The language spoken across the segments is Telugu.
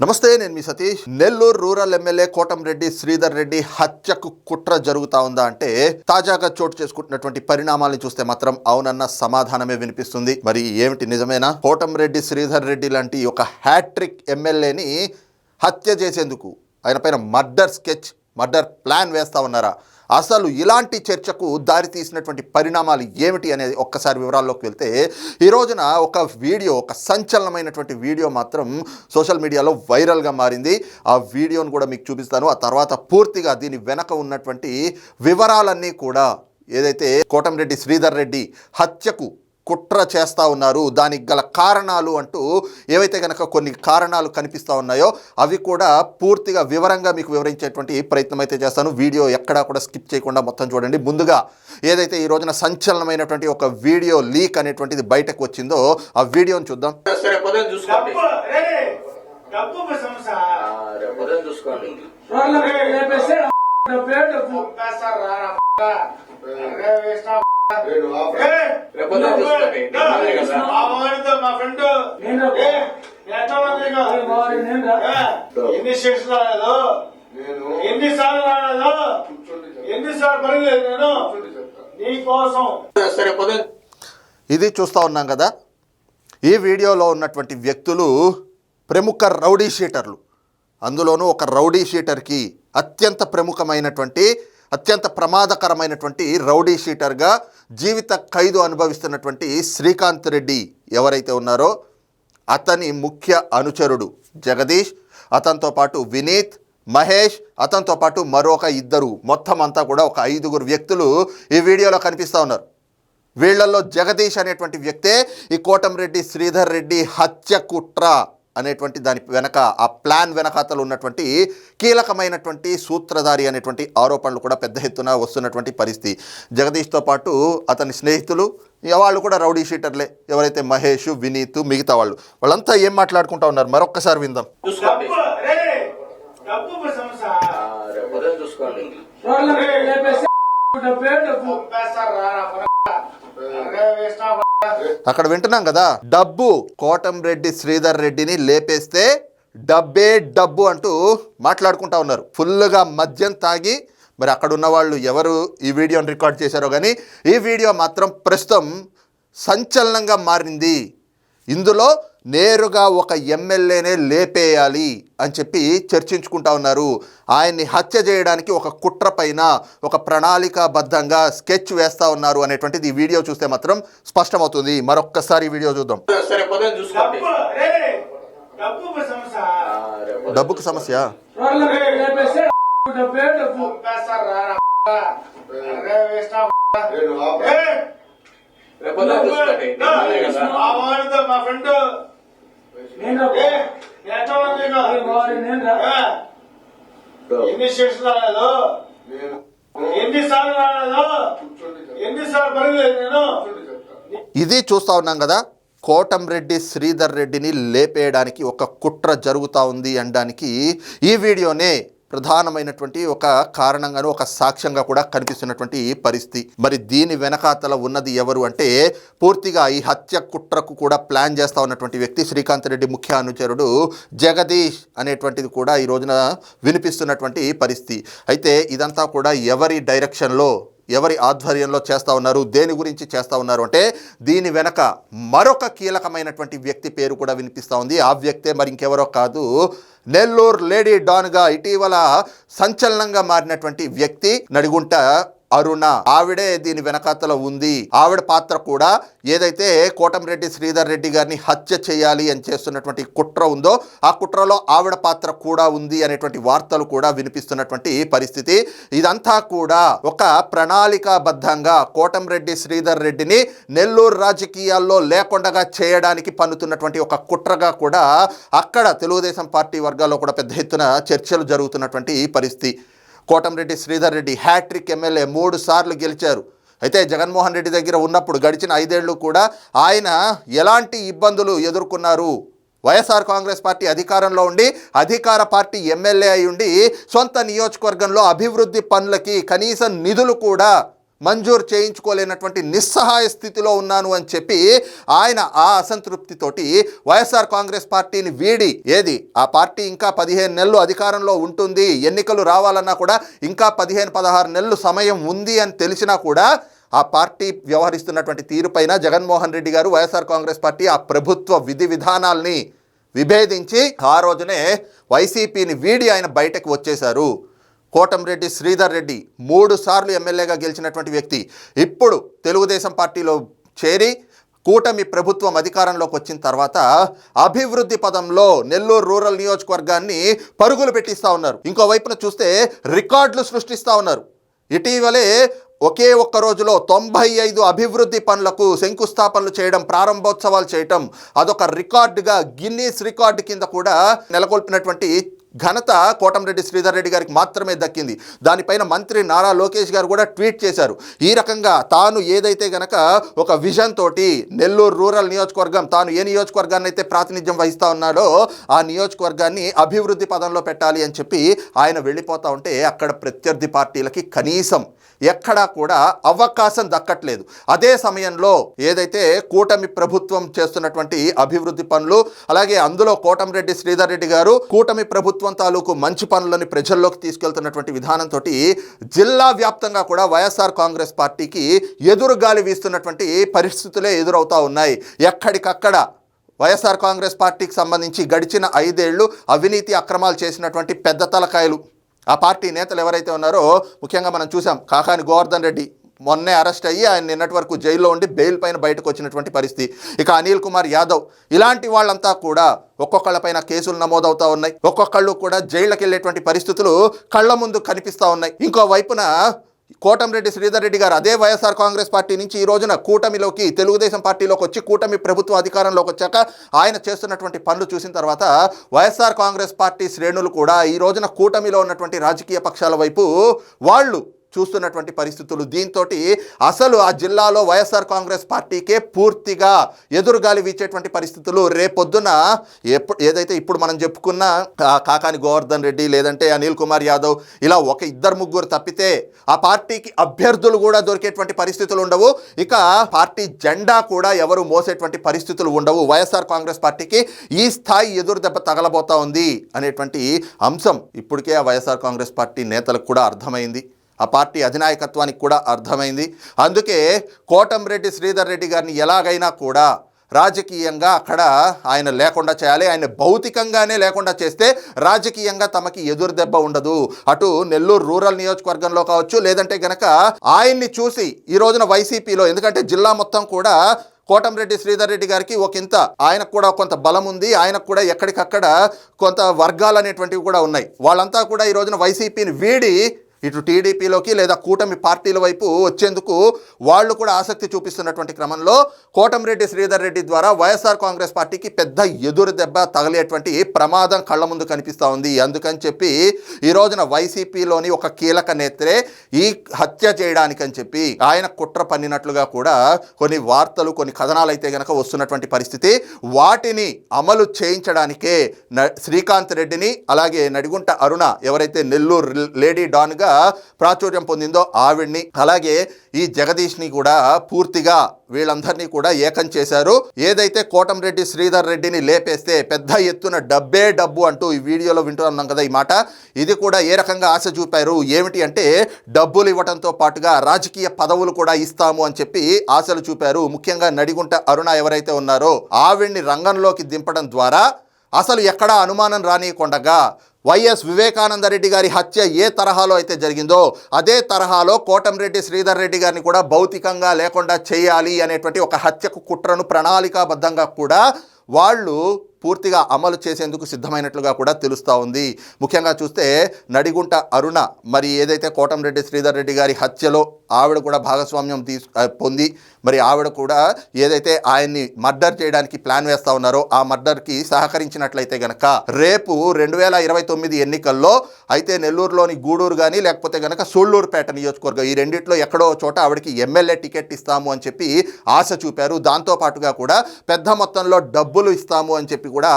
నమస్తే నేను మీ సతీష్. నెల్లూరు రూరల్ ఎమ్మెల్యే కోటంరెడ్డి శ్రీధర్ రెడ్డి హత్యకు కుట్ర జరుగుతా ఉందా అంటే తాజాగా చోటు చేసుకుంటున్నటువంటి పరిణామాలను చూస్తే మాత్రం అవునన్న సమాధానమే వినిపిస్తుంది. మరి ఏమిటి నిజమేనా? కోటంరెడ్డి శ్రీధర్ రెడ్డి లాంటి ఒక హ్యాట్రిక్ ఎమ్మెల్యేని హత్య చేసేందుకు ఆయన పైన మర్డర్ స్కెచ్ మర్డర్ ప్లాన్ వేస్తా ఉన్నారా? అసలు ఇలాంటి చర్చకు దారి తీసినటువంటి పరిణామాలు ఏమిటి అనేది ఒక్కసారి వివరాల్లోకి వెళ్తే ఈ రోజున ఒక వీడియో ఒక సంచలనమైనటువంటి వీడియో మాత్రం సోషల్ మీడియాలో వైరల్గా మారింది. ఆ వీడియోను కూడా మీకు చూపిస్తాను. ఆ తర్వాత పూర్తిగా దీని వెనక ఉన్నటువంటి వివరాలన్నీ కూడా ఏదైతే కోటంరెడ్డి శ్రీధర్ రెడ్డి హత్యకు కుట్ర చేస్తూ ఉన్నారు. దానికి గల కారణాలు అంటూ ఏవైతే కనుక కొన్ని కారణాలు కనిపిస్తూ ఉన్నాయో అవి కూడా పూర్తిగా వివరంగా మీకు వివరించేటువంటి ప్రయత్నం అయితే చేస్తాను. వీడియో ఎక్కడా కూడా స్కిప్ చేయకుండా మొత్తం చూడండి. ముందుగా ఏదైతే ఈ రోజున సంచలనమైనటువంటి ఒక వీడియో లీక్ అనేటువంటిది బయటకు వచ్చిందో ఆ వీడియోని చూద్దాం. చూసుకోండి. ఎన్ని రాలేదు? ఎన్ని సార్లు రాలేదు? ఎన్ని సార్లు పడలేదు నేను? నీ కోసం. ఇది చూస్తూ ఉన్నాం కదా. ఈ వీడియోలో ఉన్నటువంటి వ్యక్తులు ప్రముఖ రౌడీ షీటర్లు. అందులోనూ ఒక రౌడీ షీటర్కి అత్యంత ప్రముఖమైనటువంటి అత్యంత ప్రమాదకరమైనటువంటి రౌడీ షీటర్గా జీవిత ఖైదు అనుభవిస్తున్నటువంటి శ్రీకాంత్ రెడ్డి ఎవరైతే ఉన్నారో అతని ముఖ్య అనుచరుడు జగదీష్ అతనితో పాటు వినీత్ మహేష్ అతనితో పాటు మరొక ఇద్దరు మొత్తం అంతా కూడా ఒక ఐదుగురు వ్యక్తులు ఈ వీడియోలో కనిపిస్తూ ఉన్నారు. వీళ్ళల్లో జగదీష్ అనేటువంటి వ్యక్తే ఈ కోటంరెడ్డి శ్రీధర్ రెడ్డి హత్య కుట్ర. అనేటువంటి దాని వెనక ఆ ప్లాన్ వెనకాతలు ఉన్నటువంటి కీలకమైనటువంటి సూత్రధారి అనేటువంటి ఆరోపణలు కూడా పెద్ద ఎత్తున వస్తున్నటువంటి పరిస్థితి. జగదీష్తో పాటు అతని స్నేహితులు వాళ్ళు కూడా రౌడీ షీటర్లే. ఎవరైతే మహేష్ వినీత్ మిగతా వాళ్ళు. వాళ్ళంతా ఏం మాట్లాడుకుంటా ఉన్నారు? మరొక్కసారి విందాం. చూసుకోండి. అక్కడ వింటున్నాం కదా? డబ్బు కోటంరెడ్డి శ్రీధర్ రెడ్డిని లేపేస్తే డబ్బే డబ్బు అంటూ మాట్లాడుకుంటా ఉన్నారు. ఫుల్గా మద్యం తాగి మరి అక్కడ ఉన్న వాళ్ళు ఎవరు ఈ వీడియోని రికార్డ్ చేశారో కానీ ఈ వీడియో మాత్రం ప్రస్తుతం సంచలనంగా మారింది. ఇందులో నేరుగా ఒక ఎమ్మెల్యేనే లేపేయాలి అని చెప్పి చర్చించుకుంటా ఉన్నారు. ఆయన్ని హత్య చేయడానికి ఒక కుట్ర పైన ఒక ప్రణాళికాబద్ధంగా స్కెచ్ వేస్తా ఉన్నారు అనేటువంటిది ఈ వీడియో చూస్తే మాత్రం స్పష్టమవుతుంది. మరొక్కసారి ఈ వీడియో చూద్దాం. డబ్బుకు సమస్య? రేపు మా ఫ్రెండ్ నేను ఎన్ని స్టేషన్ రాలేదు? రాలేదు? పడలేదు నేను? ఇది చూస్తా ఉన్నాం కదా కోటంరెడ్డి శ్రీధర్ రెడ్డిని లేపేయడానికి ఒక కుట్ర జరుగుతూ ఉంది అనడానికి ఈ వీడియోనే ప్రధానమైనటువంటి ఒక కారణంగాను ఒక సాక్ష్యంగా కూడా కనిపిస్తున్నటువంటి పరిస్థితి. మరి దీని వెనకాతల ఉన్నది ఎవరు అంటే పూర్తిగా ఈ హత్య కుట్రకు కూడా ప్లాన్ చేస్తూ ఉన్నటువంటి వ్యక్తి శ్రీకాంత్ రెడ్డి ముఖ్య అనుచరుడు జగదీష్ అనేటువంటిది కూడా ఈ రోజున వినిపిస్తున్నటువంటి పరిస్థితి. అయితే ఇదంతా కూడా ఎవరి డైరెక్షన్లో ఎవరి ఆధ్వర్యంలో చేస్తూ ఉన్నారు దేని గురించి చేస్తూ ఉన్నారు అంటే దీని వెనక మరొక కీలకమైనటువంటి వ్యక్తి పేరు కూడా వినిపిస్తూ ఉంది. ఆ వ్యక్తే మరి ఇంకెవరో కాదు నెల్లూరు లేడీ డాన్గా ఇటీవల సంచలనంగా మారినటువంటి వ్యక్తి నడిగుంట అరుణ ఆవిడే దీని వెనకాతల ఉంది. ఆవిడ పాత్ర కూడా ఏదైతే కోటంరెడ్డి శ్రీధర్ రెడ్డి గారిని హత్య చేయాలి అని చేస్తున్నటువంటి కుట్ర ఉందో ఆ కుట్రలో ఆవిడ పాత్ర కూడా ఉంది అనేటువంటి వార్తలు కూడా వినిపిస్తున్నటువంటి పరిస్థితి. ఇదంతా కూడా ఒక ప్రణాళికాబద్ధంగా కోటంరెడ్డి శ్రీధర్ రెడ్డిని నెల్లూరు రాజకీయాల్లో లేకుండా చేయడానికి పన్నుతున్నటువంటి ఒక కుట్రగా కూడా అక్కడ తెలుగుదేశం పార్టీ వర్గాల్లో కూడా పెద్ద ఎత్తున చర్చలు జరుగుతున్నటువంటి పరిస్థితి. కోటంరెడ్డి శ్రీధర్ రెడ్డి హ్యాట్రిక్ ఎమ్మెల్యే మూడు సార్లు గెలిచారు. అయితే జగన్మోహన్ రెడ్డి దగ్గర ఉన్నప్పుడు గడిచిన ఐదేళ్ళు కూడా ఆయన ఎలాంటి ఇబ్బందులు ఎదుర్కొన్నారు? వైఎస్ఆర్ కాంగ్రెస్ పార్టీ అధికారంలో ఉండి అధికార పార్టీ ఎమ్మెల్యే అయి ఉండి సొంత నియోజకవర్గంలో అభివృద్ధి పనులకి కనీసం నిధులు కూడా మంజూరు చేయించుకోలేనటువంటి నిస్సహాయ స్థితిలో ఉన్నాను అని చెప్పి ఆయన ఆ అసంతృప్తితోటి వైఎస్ఆర్ కాంగ్రెస్ పార్టీని వీడి ఏది? ఆ పార్టీ ఇంకా పదిహేను నెలలు అధికారంలో ఉంటుంది ఎన్నికలు రావాలన్నా కూడా ఇంకా పదిహేను పదహారు నెలలు సమయం ఉంది అని తెలిసినా కూడా ఆ పార్టీ వ్యవహరిస్తున్నటువంటి తీరుపైన జగన్మోహన్ రెడ్డి గారు వైఎస్ఆర్ కాంగ్రెస్ పార్టీ ఆ ప్రభుత్వ విధి విధానాల్ని విభేదించి ఆ రోజునే వైసీపీని వీడి ఆయన బయటకు వచ్చేశారు. కోటంరెడ్డి శ్రీధర్ రెడ్డి మూడు సార్లు ఎమ్మెల్యేగా గెలిచినటువంటి వ్యక్తి. ఇప్పుడు తెలుగుదేశం పార్టీలో చేరి కూటమి ప్రభుత్వం అధికారంలోకి వచ్చిన తర్వాత అభివృద్ధి పదంలో నెల్లూరు రూరల్ నియోజకవర్గాన్ని పరుగులు పెట్టిస్తూ ఉన్నారు. ఇంకో వైపున చూస్తే రికార్డులు సృష్టిస్తూ ఉన్నారు. ఇటీవలే ఒకే ఒక్క రోజులో తొంభై ఐదు అభివృద్ధి పనులకు శంకుస్థాపనలు చేయడం ప్రారంభోత్సవాలు చేయటం అదొక రికార్డుగా గిన్నీస్ రికార్డు కింద కూడా నెలకొల్పినటువంటి ఘనత కోటంరెడ్డి శ్రీధర్ రెడ్డి గారికి మాత్రమే దక్కింది. దానిపైన మంత్రి నారా లోకేష్ గారు కూడా ట్వీట్ చేశారు. ఈ రకంగా తాను ఏదైతే గనక ఒక విజన్ తోటి నెల్లూరు రూరల్ నియోజకవర్గం తాను ఏ నియోజకవర్గాన్ని అయితే ప్రాతినిధ్యం వహిస్తా ఉన్నాడో ఆ నియోజకవర్గాన్ని అభివృద్ధి పదంలో పెట్టాలి అని చెప్పి ఆయన వెళ్ళిపోతా ఉంటే అక్కడ ప్రత్యర్థి పార్టీలకి కనీసం ఎక్కడా కూడా అవకాశం దక్కట్లేదు. అదే సమయంలో ఏదైతే కూటమి ప్రభుత్వం చేస్తున్నటువంటి అభివృద్ధి పనులు అలాగే అందులో కోటంరెడ్డి శ్రీధర్ రెడ్డి గారు కూటమి ప్రభుత్వం తాలూకు మంచి పనులని ప్రజల్లోకి తీసుకెళ్తున్నటువంటి విధానంతో జిల్లా వ్యాప్తంగా కూడా వైఎస్ఆర్ కాంగ్రెస్ పార్టీకి ఎదురుగాలి వీస్తున్నటువంటి పరిస్థితులే ఎదురవుతా ఉన్నాయి. ఎక్కడికక్కడ వైఎస్ఆర్ కాంగ్రెస్ పార్టీకి సంబంధించి గడిచిన ఐదేళ్ళు అవినీతి అక్రమాలు చేసినటువంటి పెద్ద తలకాయలు. ఆ పార్టీ నేతలు ఎవరైతే ఉన్నారో ముఖ్యంగా మనం చూసాం కాకాని గోవర్ధన్ రెడ్డి మొన్నే అరెస్ట్ అయ్యి ఆయన నిన్నటి వరకు జైల్లో ఉండి బెయిల్ పైన బయటకు వచ్చినటువంటి పరిస్థితి. ఇక అనిల్ కుమార్ యాదవ్ ఇలాంటి వాళ్ళంతా కూడా ఒక్కొక్కళ్ళపైన కేసులు నమోదవుతా ఉన్నాయి. ఒక్కొక్కళ్ళు కూడా జైళ్ళకి వెళ్ళేటువంటి పరిస్థితులు కళ్ళ ముందు కనిపిస్తూ ఉన్నాయి. ఇంకో వైపున కోటంరెడ్డి శ్రీధర్ రెడ్డి గారు అదే వైఎస్ఆర్ కాంగ్రెస్ పార్టీ నుంచి ఈ రోజున కూటమిలోకి తెలుగుదేశం పార్టీలోకి వచ్చి కూటమి ప్రభుత్వ అధికారంలోకి వచ్చాక ఆయన చేస్తున్నటువంటి పనులు చూసిన తర్వాత వైఎస్ఆర్ కాంగ్రెస్ పార్టీ శ్రేణులు కూడా ఈ రోజున కూటమిలో ఉన్నటువంటి రాజకీయ పక్షాల వైపు వాళ్ళు చూస్తున్నటువంటి పరిస్థితులు. దీంతో అసలు ఆ జిల్లాలో వైఎస్ఆర్ కాంగ్రెస్ పార్టీకే పూర్తిగా ఎదురుగాలి వీచేటువంటి పరిస్థితులు. రేపొద్దున ఎప్పుడు ఏదైతే ఇప్పుడు మనం చెప్పుకున్న కాకాని గోవర్ధన్ రెడ్డి లేదంటే అనిల్ కుమార్ యాదవ్ ఇలా ఒక ఇద్దరు ముగ్గురు తప్పితే ఆ పార్టీకి అభ్యర్థులు కూడా దొరికేటువంటి పరిస్థితులు ఉండవు. ఇక పార్టీ జెండా కూడా ఎవరు మోసేటువంటి పరిస్థితులు ఉండవు. వైఎస్ఆర్ కాంగ్రెస్ పార్టీకి ఈ స్థాయి ఎదురు దెబ్బ తగలబోతా ఉంది అనేటువంటి అంశం ఇప్పటికే ఆ వైఎస్ఆర్ కాంగ్రెస్ పార్టీ నేతలకు కూడా అర్థమైంది. ఆ పార్టీ అధినాయకత్వానికి కూడా అర్థమైంది. అందుకే కోటంరెడ్డి శ్రీధర్ రెడ్డి గారిని ఎలాగైనా కూడా రాజకీయంగా అక్కడ ఆయన లేకుండా చేయాలి. ఆయన భౌతికంగానే లేకుండా చేస్తే రాజకీయంగా తమకి ఎదురు దెబ్బ ఉండదు. అటు నెల్లూరు రూరల్ నియోజకవర్గంలో కావచ్చు లేదంటే గనక ఆయన్ని చూసి ఈ రోజున వైసీపీలో ఎందుకంటే జిల్లా మొత్తం కూడా కోటంరెడ్డి శ్రీధర్ రెడ్డి గారికి ఒక ఇంత ఆయనకు కూడా కొంత బలం ఉంది. ఆయనకు కూడా ఎక్కడికక్కడ కొంత వర్గాలు అనేటువంటివి కూడా ఉన్నాయి. వాళ్ళంతా కూడా ఈ రోజున వైసీపీని వీడి ఇటు టీడీపీలోకి లేదా కూటమి పార్టీల వైపు వచ్చేందుకు వాళ్ళు కూడా ఆసక్తి చూపిస్తున్నటువంటి క్రమంలో కోటమిరెడ్డి శ్రీధర్ రెడ్డి ద్వారా వైఎస్ఆర్ కాంగ్రెస్ పార్టీకి పెద్ద ఎదురు దెబ్బ తగిలేటువంటి ప్రమాదం కళ్ళ ముందు కనిపిస్తూ ఉంది. అందుకని చెప్పి ఈ రోజున వైసీపీలోని ఒక కీలక నేత్రే ఈ హత్య చేయడానికని చెప్పి ఆయన కుట్ర పన్నినట్లుగా కూడా కొన్ని వార్తలు కొన్ని కథనాలు అయితే గనక వస్తున్నటువంటి పరిస్థితి. వాటిని అమలు చేయించడానికే న- శ్రీకాంత్ రెడ్డిని అలాగే నడిగుంట అరుణ ఎవరైతే నెల్లూరు లేడీ డాన్గా ప్రాచుర్యం పొందిందో ఆవిడ్ని అలాగే ఈ జగదీష్ని కూడా పూర్తిగా వీళ్ళందరినీ కూడా ఏకం చేశారు. ఏదైతే కోటంరెడ్డి శ్రీధర్ రెడ్డిని లేపేస్తే పెద్ద ఎత్తున డబ్బే డబ్బు అంటూ ఈ వీడియోలో వింటున్నాం కదా ఈ మాట. ఇది కూడా ఏ రకంగా ఆశ చూపారు? ఏమిటి అంటే డబ్బులు ఇవ్వడంతో పాటుగా రాజకీయ పదవులు కూడా ఇస్తాము అని చెప్పి ఆశలు చూపారు. ముఖ్యంగా నడిగుంట అరుణ ఎవరైతే ఉన్నారో ఆవిడ్ని రంగంలోకి దింపడం ద్వారా అసలు ఎక్కడా అనుమానం రానియకుండగా వైఎస్ వివేకానంద రెడ్డి గారి హత్య ఏ తరహాలో అయితే జరిగిందో అదే తరహాలో కోటంరెడ్డి శ్రీధర్ రెడ్డి గారిని కూడా భౌతికంగా లేకుండా చేయాలి అనేటువంటి ఒక హత్యకు కుట్రను ప్రణాళికాబద్ధంగా కూడా వాళ్ళు పూర్తిగా అమలు చేసేందుకు సిద్ధమైనట్లుగా కూడా తెలుస్తూ ఉంది. ముఖ్యంగా చూస్తే నడిగుంట అరుణ మరి ఏదైతే కోటంరెడ్డి శ్రీధర్ రెడ్డి గారి హత్యలో ఆవిడ కూడా భాగస్వామ్యం తీసు పొంది మరి ఆవిడ కూడా ఏదైతే ఆయన్ని మర్డర్ చేయడానికి ప్లాన్ వేస్తా ఉన్నారో ఆ మర్డర్కి సహకరించినట్లయితే గనక రేపు రెండు వేల ఇరవై తొమ్మిది ఎన్నికల్లో అయితే నెల్లూరులోని గూడూరు కానీ లేకపోతే గనక సూళ్ళూరుపేట నియోజకవర్గం ఈ రెండిట్లో ఎక్కడో చోట ఆవిడకి ఎమ్మెల్యే టికెట్ ఇస్తాము అని చెప్పి ఆశ చూపారు. దాంతో పాటుగా కూడా పెద్ద మొత్తంలో డబ్బులు ఇస్తాము అని చెప్పి కూడా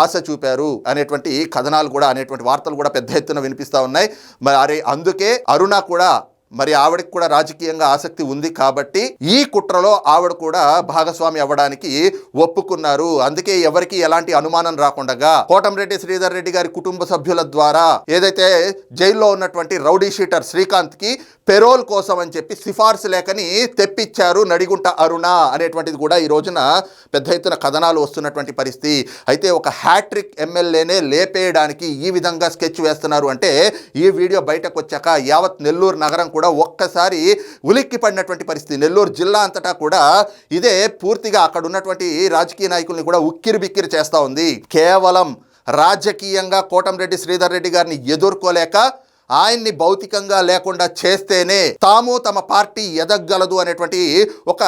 ఆశ చూపారు అనేటువంటి కథనాలు కూడా అనేటువంటి వార్తలు కూడా పెద్ద ఎత్తున వినిపిస్తూ ఉన్నాయి. మరి అందుకే అరుణ కూడా మరి ఆవిడకి కూడా రాజకీయంగా ఆసక్తి ఉంది కాబట్టి ఈ కుట్రలో ఆవిడ కూడా భాగస్వామి అవ్వడానికి ఒప్పుకున్నారు. అందుకే ఎవరికి ఎలాంటి అనుమానం రాకుండా కోటంరెడ్డి శ్రీధర్ రెడ్డి గారి కుటుంబ సభ్యుల ద్వారా ఏదైతే జైల్లో ఉన్నటువంటి రౌడీ షీటర్ శ్రీకాంత్కి పెరోల్ కోసం అని చెప్పి సిఫార్సు లేఖని తెప్పించారు నడిగుంట అరుణ అనేటువంటిది కూడా ఈ రోజున పెద్ద ఎత్తున కథనాలు వస్తున్నటువంటి పరిస్థితి. అయితే ఒక హ్యాట్రిక్ ఎమ్మెల్యేనే లేపేయడానికి ఈ విధంగా స్కెచ్ వేస్తున్నారు అంటే ఈ వీడియో బయటకు వచ్చాక యావత్ నెల్లూరు నగరం కూడా కూడా ఒక్కసారి ఉలిక్కి పడినటువంటి పరిస్థితి. నెల్లూరు జిల్లా అంతటా కూడా ఇదే పూర్తిగా అక్కడ ఉన్నటువంటి రాజకీయ నాయకుల్ని కూడా ఉక్కిరి బిక్కిరి చేస్తూ ఉంది. కేవలం రాజకీయంగా కోటంరెడ్డి శ్రీధర్ రెడ్డి గారిని ఎదుర్కోలేక ఆయన్ని భౌతికంగా లేకుండా చేస్తేనే తాము తమ పార్టీ ఎదగలదు అనేటువంటి ఒక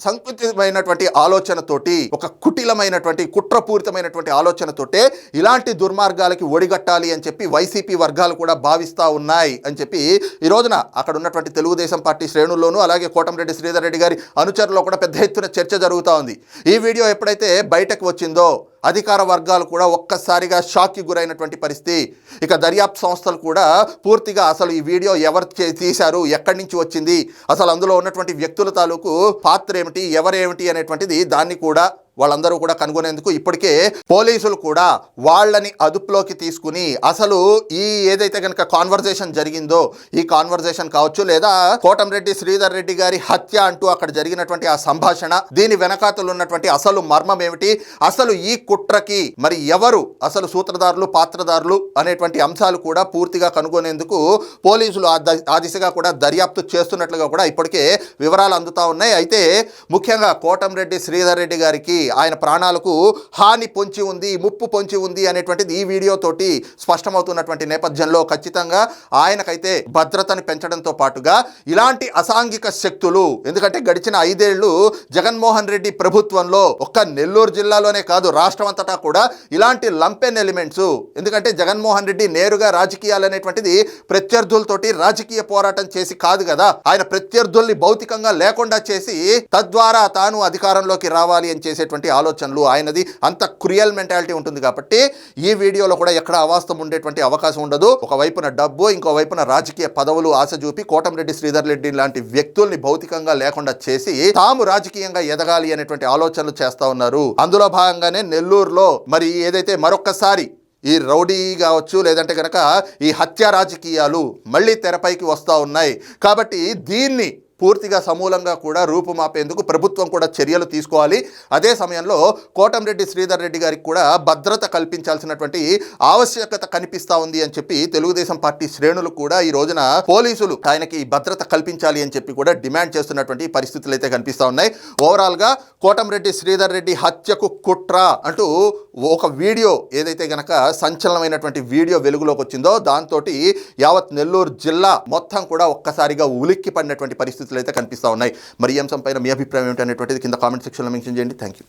సంకుచితమైనటువంటి ఆలోచనతోటి ఒక కుటిలమైనటువంటి కుట్రపూరితమైనటువంటి ఆలోచనతోటే ఇలాంటి దుర్మార్గాలకి ఒడిగట్టాలి అని చెప్పి వైసీపీ వర్గాలు కూడా భావిస్తూ ఉన్నాయి అని చెప్పి ఈ రోజున అక్కడ ఉన్నటువంటి తెలుగుదేశం పార్టీ శ్రేణుల్లోనూ అలాగే కోటంరెడ్డి శ్రీధర్ రెడ్డి గారి అనుచరులో కూడా పెద్ద ఎత్తున చర్చ జరుగుతూ ఉంది. ఈ వీడియో ఎప్పుడైతే బయటకు వచ్చిందో అధికార వర్గాలు కూడా ఒక్కసారిగా షాక్కి గురైనటువంటి పరిస్థితి. ఇక దర్యాప్తు సంస్థలు కూడా పూర్తిగా అసలు ఈ వీడియో ఎవరు తీశారు ఎక్కడి నుంచి వచ్చింది అసలు అందులో ఉన్నటువంటి వ్యక్తుల తాలూకు పాత్ర ఏమిటి ఎవరేమిటి అనేటువంటిది దాన్ని కూడా వాళ్ళందరూ కూడా కనుగొనేందుకు ఇప్పటికే పోలీసులు కూడా వాళ్ళని అదుపులోకి తీసుకుని అసలు ఈ ఏదైతే కనుక కాన్వర్జేషన్ జరిగిందో ఈ కాన్వర్జేషన్ కావచ్చు లేదా కోటంరెడ్డి శ్రీధర్ రెడ్డి గారి హత్య అంటూ అక్కడ జరిగినటువంటి ఆ సంభాషణ దీని వెనకాతలు ఉన్నటువంటి అసలు మర్మం ఏమిటి అసలు ఈ కుట్రకి మరి ఎవరు అసలు సూత్రధారులు పాత్రధారులు అనేటువంటి అంశాలు కూడా పూర్తిగా కనుగొనేందుకు పోలీసులు ఆ దిశగా కూడా దర్యాప్తు చేస్తున్నట్లుగా కూడా ఇప్పటికే వివరాలు అందుతా ఉన్నాయి. అయితే ముఖ్యంగా కోటంరెడ్డి శ్రీధర్ రెడ్డి గారికి ఆయన ప్రాణాలకు హాని పొంచి ఉంది ముప్పు పొంచి ఉంది అనేటువంటిది ఈ వీడియో తోటి స్పష్టమవుతున్నటువంటి నేపథ్యంలో ఖచ్చితంగా ఆయనకైతే భద్రతను పెంచడంతో పాటుగా ఇలాంటి అసాంఘిక శక్తులు ఎందుకంటే గడిచిన ఐదేళ్ళు జగన్మోహన్ రెడ్డి ప్రభుత్వంలో ఒక్క నెల్లూరు జిల్లాలోనే కాదు రాష్ట్రం అంతటా కూడా ఇలాంటి లంపెన్ ఎలిమెంట్స్ ఎందుకంటే జగన్మోహన్ రెడ్డి నేరుగా రాజకీయాలు అనేటువంటిది ప్రత్యర్థులతోటి రాజకీయ పోరాటం చేసి కాదు కదా ఆయన ప్రత్యర్థుల్ని భౌతికంగా లేకుండా చేసి తద్వారా తాను అధికారంలోకి రావాలి అని చేసేటువంటి ఆలోచనలు ఆయనది అంత క్రియల్ మెంటాలిటీ ఉంటుంది కాబట్టి ఈ వీడియోలో కూడా ఎక్కడ అవాస్తవం ఉండేటువంటి అవకాశం ఉండదు. ఒకవైపున డబ్బు ఇంకో వైపున రాజకీయ పదవులు ఆశ చూపి కోటంరెడ్డి శ్రీధర్ రెడ్డి లాంటి వ్యక్తుల్ని భౌతికంగా లేకుండా చేసి తాము రాజకీయంగా ఎదగాలి అనేటువంటి ఆలోచనలు చేస్తా ఉన్నారు. అందులో భాగంగానే నెల్లూరులో మరి ఏదైతే మరొక్కసారి ఈ రౌడీ కావచ్చు లేదంటే కనుక ఈ హత్య రాజకీయాలు మళ్ళీ తెరపైకి వస్తూ ఉన్నాయి. కాబట్టి దీన్ని పూర్తిగా సమూలంగా కూడా రూపుమాపేందుకు ప్రభుత్వం కూడా చర్యలు తీసుకోవాలి. అదే సమయంలో కోటంరెడ్డి శ్రీధర్ రెడ్డి గారికి కూడా భద్రత కల్పించాల్సినటువంటి ఆవశ్యకత కనిపిస్తా ఉంది అని చెప్పి తెలుగుదేశం పార్టీ శ్రేణులు కూడా ఈ రోజున పోలీసులు ఆయనకి భద్రత కల్పించాలి అని చెప్పి కూడా డిమాండ్ చేస్తున్నటువంటి పరిస్థితులు అయితే కనిపిస్తూ ఉన్నాయి. ఓవరాల్గా కోటంరెడ్డి శ్రీధర్ రెడ్డి హత్యకు కుట్ర అంటూ ఒక వీడియో ఏదైతే గనక సంచలనమైనటువంటి వీడియో వెలుగులోకి వచ్చిందో దాంతో యావత్ నెల్లూరు జిల్లా మొత్తం కూడా ఒక్కసారిగా ఉలిక్కి పడినటువంటి పరిస్థితి పరిస్థితులు అయితే కనిపిస్తూ ఉన్నాయి. మరి ఈ అంశంపైన మీ అభిప్రాయం ఏమిటి అనేటువంటిది కింద కామెంట్ సెక్షన్లో మెన్షన్ చేయండి. Thank you